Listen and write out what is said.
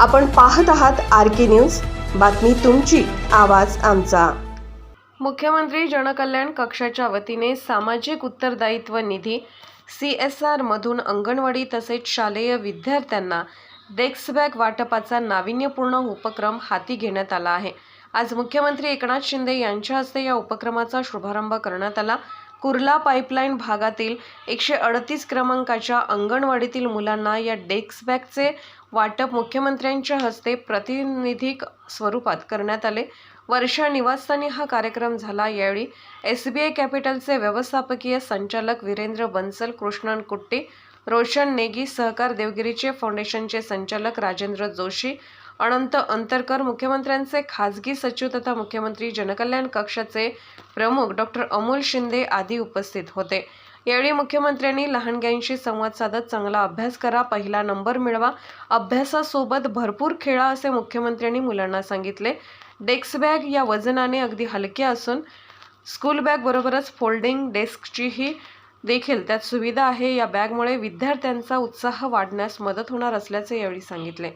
आपण पाहत आहात आर के न्यूज. बातमी तुमची आवाज आमचा. मुख्यमंत्री जनकल्याण कक्षाच्या वतीने सामाजिक उत्तरदायित्व निधी सी एस आर मधून अंगणवाडी तसेच शालेय विद्यार्थ्यांना डेस्क बॅग वाटपाचा नाविन्यपूर्ण उपक्रम हाती घेण्यात आला आहे. आज मुख्यमंत्री एकनाथ शिंदे यांच्या हस्ते या उपक्रमाचा शुभारंभ करण्यात आला. कुर्ला पाईपलाईन भागातील एकशे अडतीस क्रमांकाच्या अंगणवाडीतील मुलांना या डेस्क बॅगचे वाटप मुख्यमंत्र्यांच्या हस्ते प्रतिनिधिक स्वरूपात करण्यात आले. वर्षा निवासस्थानी हा कार्यक्रम झाला. यावेळी एस बी आय कॅपिटलचे व्यवस्थापकीय संचालक वीरेंद्र बन्सल कृष्णन कुट्टी रोशन नेगी सहकार देवगिरीचे फाउंडेशनचे संचालक राजेंद्र जोशी अनंत अंतरकर मुख्यमंत्र्यांचे खासगी सचिव तथा मुख्यमंत्री जनकल्याण कक्षाचे प्रमुख डॉक्टर अमोल शिंदे आदी उपस्थित होते. यावेळी मुख्यमंत्र्यांनी लहानग्यांशी संवाद साधत चांगला अभ्यास करा पहिला नंबर मिळवा अभ्यासासोबत भरपूर खेळा असे मुख्यमंत्र्यांनी मुलांना सांगितले. डेस्क बॅग या वजनाने अगदी हलक्या असून स्कूल बॅग बरोबरच फोल्डिंग डेस्कचीही देखील त्यात सुविधा आहे. या बॅगमुळे विद्यार्थ्यांचा उत्साह वाढण्यास मदत होणार असल्याचे यावेळी सांगितले.